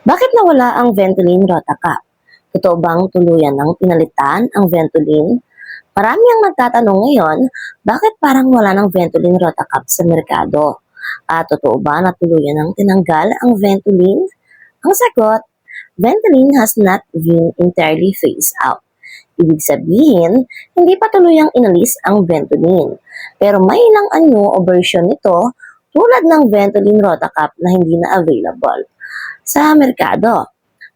Bakit nawala ang Ventolin Rotacap? Totoo bang tuluyan ng pinalitan ang Ventolin? Marami ang nagtatanong ngayon, bakit parang wala ng Ventolin Rotacap sa merkado? At totoo ba na tuluyan ng tinanggal ang Ventolin? Ang sagot, Ventolin has not been entirely phased out. Ibig sabihin, hindi pa tuluyang inalis ang Ventolin. Pero may ilang anyo o version nito tulad ng Ventolin Rotacap na hindi na available sa merkado.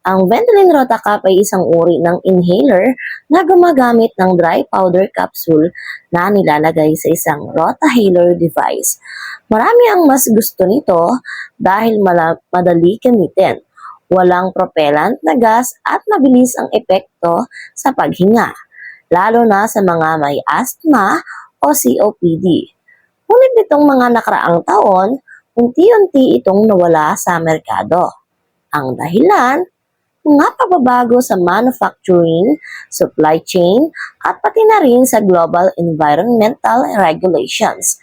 Ang Ventolin Rotacap ay isang uri ng inhaler na gumagamit ng dry powder capsule na nilalagay sa isang Rotahaler device. Marami ang mas gusto nito dahil madali gamitin, walang propellant na gas at mabilis ang epekto sa paghinga, lalo na sa mga may asthma o COPD. Ngunit nitong mga nakaraang taon, unti-unti itong nawala sa merkado. Ang dahilan, mga pagbabago sa manufacturing, supply chain, at pati na rin sa global environmental regulations.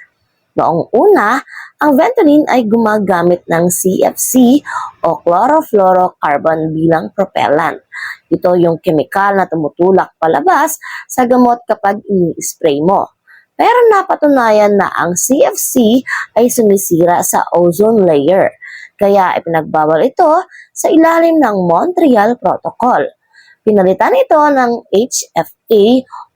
Noong una, ang Ventolin ay gumagamit ng CFC o chlorofluorocarbon bilang propellant. Ito yung kemikal na tumutulak palabas sa gamot kapag ini-spray mo. Pero napatunayan na ang CFC ay sumisira sa ozone layer. Kaya ipinagbawal ito sa ilalim ng Montreal Protocol. Pinalitan ito ng HFA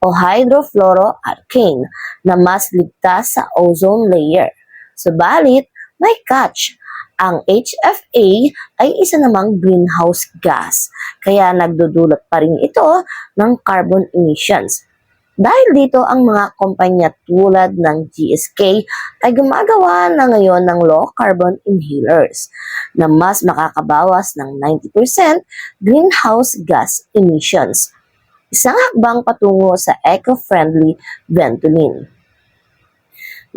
o hydrofluoroalkane na mas ligtas sa ozone layer. Subalit, may catch. Ang HFA ay isa namang greenhouse gas, kaya nagdudulot pa rin ito ng carbon emissions. Dahil dito ang mga kumpanya tulad ng GSK ay gumagawa na ngayon ng low carbon inhalers na mas makakabawas ng 90% greenhouse gas emissions. Isang hakbang patungo sa eco-friendly Ventolin.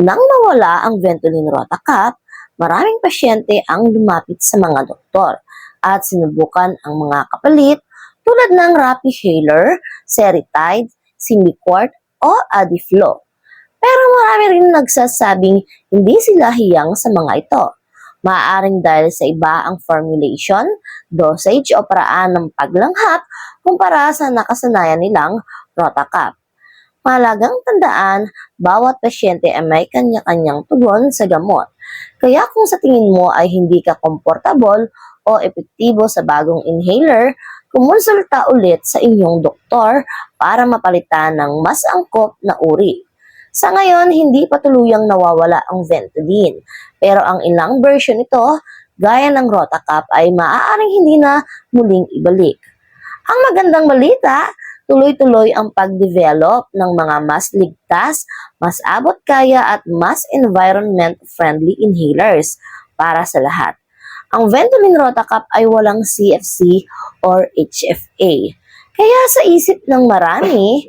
Nang mawala ang Ventolin Rotacap, maraming pasyente ang lumapit sa mga doktor at sinubukan ang mga kapalit tulad ng Rapihaler, Seritide, Simicort o Adiflo. Pero marami rin nagsasabing hindi sila hiyang sa mga ito. Maaaring dahil sa iba ang formulation, dosage o paraan ng paglanghap kumpara sa nakasanayan nilang Rotacap. Malagang tandaan, bawat pasyente ay may kanya-kanyang tugon sa gamot. Kaya kung sa tingin mo ay hindi ka komportable o epektibo sa bagong inhaler, kumonsulta ulit sa inyong doktor para mapalitan ng mas angkop na uri. Sa ngayon, hindi pa tuluyang nawawala ang Ventolin, pero ang ilang version nito, gaya ng Rotacap, ay maaaring hindi na muling ibalik. Ang magandang balita, tuloy-tuloy ang pag-develop ng mga mas ligtas, mas abot kaya at mas environment-friendly inhalers para sa lahat. Ang Ventolin Rotacap ay walang CFC or HFA. Kaya sa isip ng marami,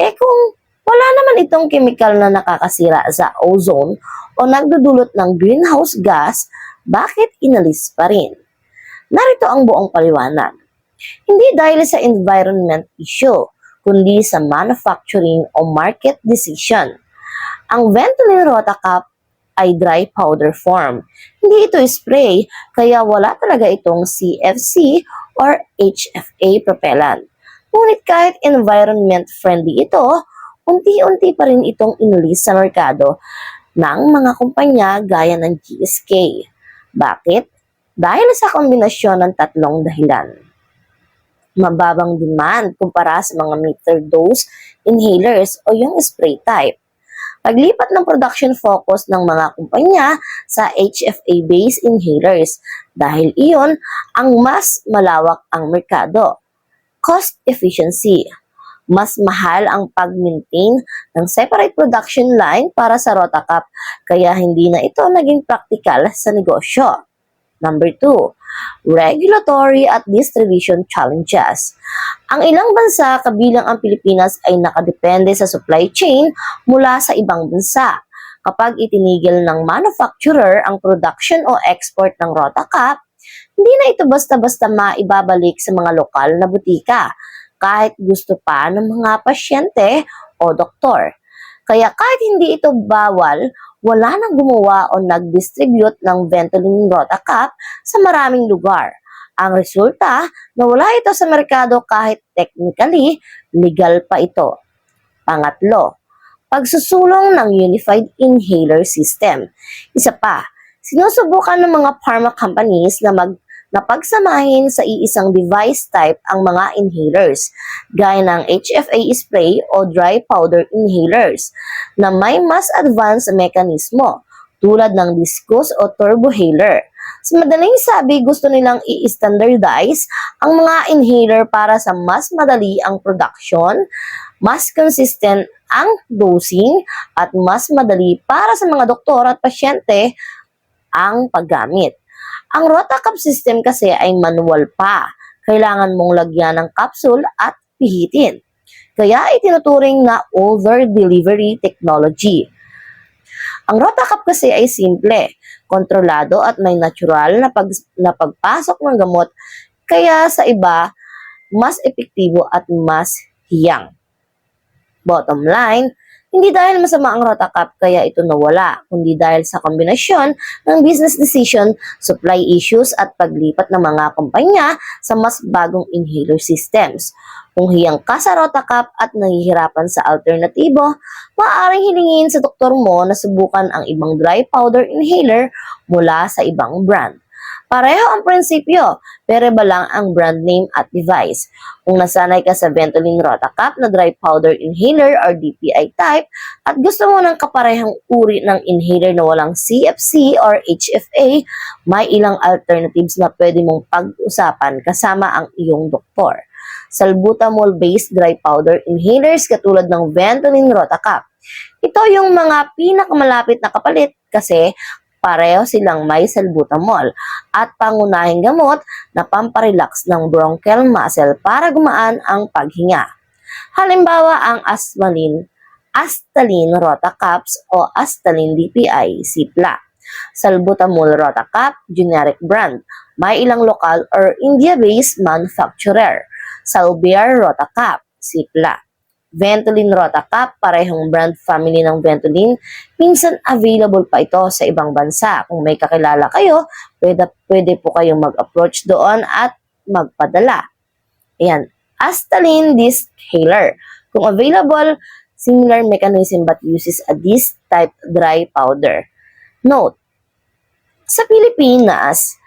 eh kung wala naman itong chemical na nakakasira sa ozone o nagdudulot ng greenhouse gas, bakit inalis pa rin? Narito ang buong paliwanag. Hindi dahil sa environment issue, kundi sa manufacturing o market decision. Ang Ventolin Rotacap ay dry powder form. Hindi ito spray, kaya wala talaga itong CFC or HFA propellant. Ngunit kahit environment-friendly ito, unti-unti pa rin itong inulis sa merkado ng mga kumpanya gaya ng GSK. Bakit? Dahil sa kombinasyon ng tatlong dahilan. Mababang demand kumpara sa mga meter dose inhalers o yung spray type. Paglipat ng production focus ng mga kumpanya sa HFA-based inhalers dahil iyon ang mas malawak ang merkado. Cost efficiency. Mas mahal ang pag-maintain ng separate production line para sa Rotacap kaya hindi na ito naging praktikal sa negosyo. Number 2, regulatory at distribution challenges. Ang ilang bansa kabilang ang Pilipinas ay nakadepende sa supply chain mula sa ibang bansa. Kapag itinigil ng manufacturer ang production o export ng Rotacap, hindi na ito basta-basta maibabalik sa mga lokal na butika kahit gusto pa ng mga pasyente o doktor. Kaya kahit hindi ito bawal, wala nang gumawa o nag-distribute ng Ventolin Rotacap sa maraming lugar. Ang resulta, nawala ito sa merkado kahit technically legal pa ito. Pangatlo, pagsusulong ng Unified Inhaler System. Isa pa, sinusubukan ng mga pharma companies na mag na pagsamahin sa iisang device type ang mga inhalers, gaya ng HFA spray o dry powder inhalers, na may mas advanced mekanismo, tulad ng discus o turbohaler. Sa madaling sabi, gusto nilang i-standardize ang mga inhaler para sa mas madali ang production, mas consistent ang dosing, at mas madali para sa mga doktor at pasyente ang paggamit. Ang Rotacup system kasi ay manual pa. Kailangan mong lagyan ng capsule at pihitin. Kaya itinuturing na over delivery technology. Ang Rotacup kasi ay simple, kontrolado at may natural na, pag, na pagpasok ng gamot kaya sa iba mas epektibo at mas hiyang. Bottom line, hindi dahil masama ang Rotacup kaya ito nawala, kundi dahil sa kombinasyon ng business decision, supply issues at paglipat ng mga kumpanya sa mas bagong inhaler systems. Kung hiyang ka sa Rotacup at nahihirapan sa alternatibo, maaaring hilingin sa doktor mo na subukan ang ibang dry powder inhaler mula sa ibang brand. Pareho ang prinsipyo, pero iba lang ang brand name at device. Kung nasanay ka sa Ventolin Rotacup na dry powder inhaler or DPI type at gusto mo ng kaparehang uri ng inhaler na walang CFC or HFA, may ilang alternatives na pwede mong pag-usapan kasama ang iyong doktor. Salbutamol-based dry powder inhalers katulad ng Ventolin Rotacup. Ito yung mga pinakamalapit na kapalit kasi pareho silang may salbutamol at pangunahing gamot na pamparelax ng bronchial muscle para gumaan ang paghinga. Halimbawa ang Asmalin, Astalin Rotacaps o Astalin DPI Sipla. Salbutamol Rotacup, generic brand. May ilang lokal or India-based manufacturer. Salbiar Rotacup, Sipla. Ventolin Rotacup, parehong brand family ng Ventolin. Minsan available pa ito sa ibang bansa. Kung may kakilala kayo, pwede, pwede po kayong mag-approach doon at magpadala. Ayan, Astalin Disc Haler. Kung available, similar mechanism but uses a disc type dry powder. Note, sa Pilipinas,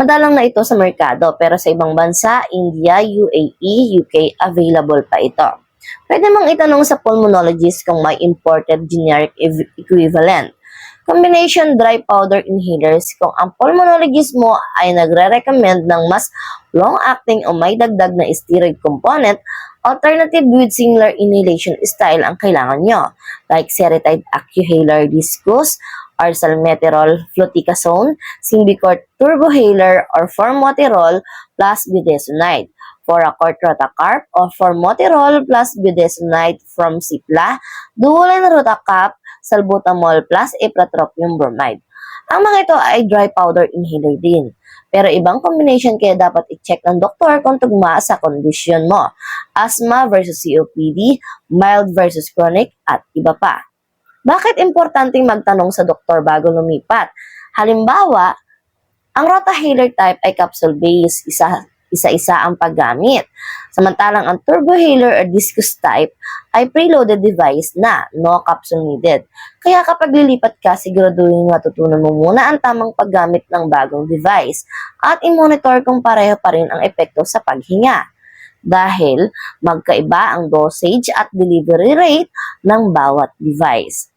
madalang na ito sa merkado pero sa ibang bansa, India, UAE, UK, available pa ito. Pwede mong itanong sa pulmonologist kung may imported generic equivalent. Combination dry powder inhalers kung ang pulmonologist mo ay nagre-recommend ng mas long-acting o may dagdag na steroid component, alternative with similar inhalation style ang kailangan nyo, like Seretide Accuhaler Discus, or Salmeterol Fluticasone, Symbicort Turbohaler, or Formoterol plus Budesonide for a Rotacarp o Formoterol plus Budesonide from Cipla, Duolen Rotacarp, Salbutamol plus Ipratropium Bromide. Ang mga ito ay dry powder inhaler din. Pero ibang combination kaya dapat i-check ng doktor kung tugma sa kondisyon mo. Asthma versus COPD, mild versus chronic, at iba pa. Bakit importanteng magtanong sa doktor bago lumipat? Halimbawa, ang Rotahaler type ay capsule-based, isa isa-isa ang paggamit. Samantalang ang turbohaler or discus type ay preloaded device na no capsule needed. Kaya kapag lilipat ka, siguraduhin matutunan mo muna ang tamang paggamit ng bagong device at i-monitor kung pareho pa rin ang epekto sa paghinga. Dahil magkaiba ang dosage at delivery rate ng bawat device.